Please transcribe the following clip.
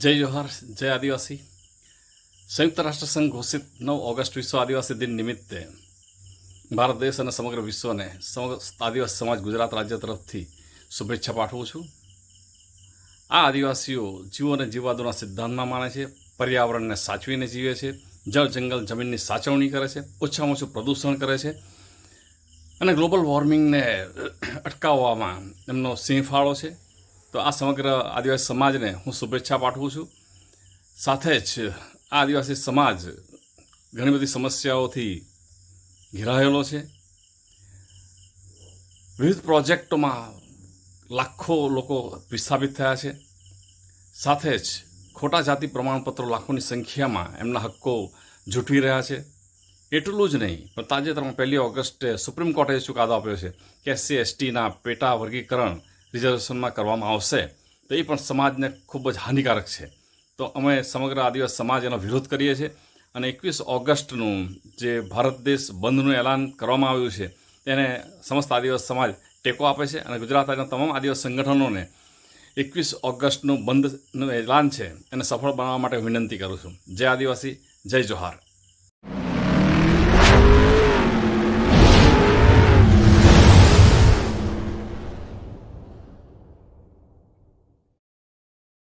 જય જોહર, જય આદિવાસી. સંયુક્ત રાષ્ટ્ર સંઘ ઘોષિત નવ ઓગસ્ટ વિશ્વ આદિવાસી દિન નિમિત્તે ભારત દેશ અને સમગ્ર વિશ્વને આદિવાસી સમાજ ગુજરાત રાજ્ય તરફથી શુભેચ્છા પાઠવું છું. આ આદિવાસીઓ જીવો અને જીવાદોના સિદ્ધાંતમાં માને છે, પર્યાવરણને સાચવીને જીવે છે, જળ જંગલ જમીનની સાચવણી કરે છે, ઓછામાં ઓછું પ્રદૂષણ કરે છે અને ગ્લોબલ વોર્મિંગને અટકાવવામાં એમનો સિંહ ફાળો છે. તો આ સમગ્ર આદિવાસી સમાજને હું શુભેચ્છા પાઠવું છું. સાથે જ આ આદિવાસી સમાજ ઘણી બધી સમસ્યાઓથી ઘેરાયેલો છે. વિવિધ પ્રોજેક્ટોમાં લાખો લોકો વિસ્થાપિત થયા છે. સાથે જ ખોટા જાતિ પ્રમાણપત્રો લાખોની સંખ્યામાં એમના હક્કો જૂટવી રહ્યા છે. એટલું જ નહીં, પણ તાજેતરમાં પહેલી ઓગસ્ટે સુપ્રીમ કોર્ટે ચુકાદો આપ્યો છે કે એસસી, એસટીના પેટા વર્ગીકરણ રિઝર્વેશનમાં કરવામાં આવશે, તો એ પણ સમાજને ખૂબ જ હાનિકારક છે. તો અમે સમગ્ર આદિવાસી સમાજ એનો વિરોધ કરીએ છીએ અને એકવીસ ઓગસ્ટનું જે ભારત દેશ બંધનું એલાન કરવામાં આવ્યું છે, તેને સમસ્ત આદિવાસી સમાજ ટેકો આપે છે અને ગુજરાત રાજ્યના તમામ આદિવાસી સંગઠનોને એકવીસ ઓગસ્ટનું બંધનું એલાન છે, એને સફળ બનાવવા માટે વિનંતી કરું છું. જય આદિવાસી, જય જોહાર.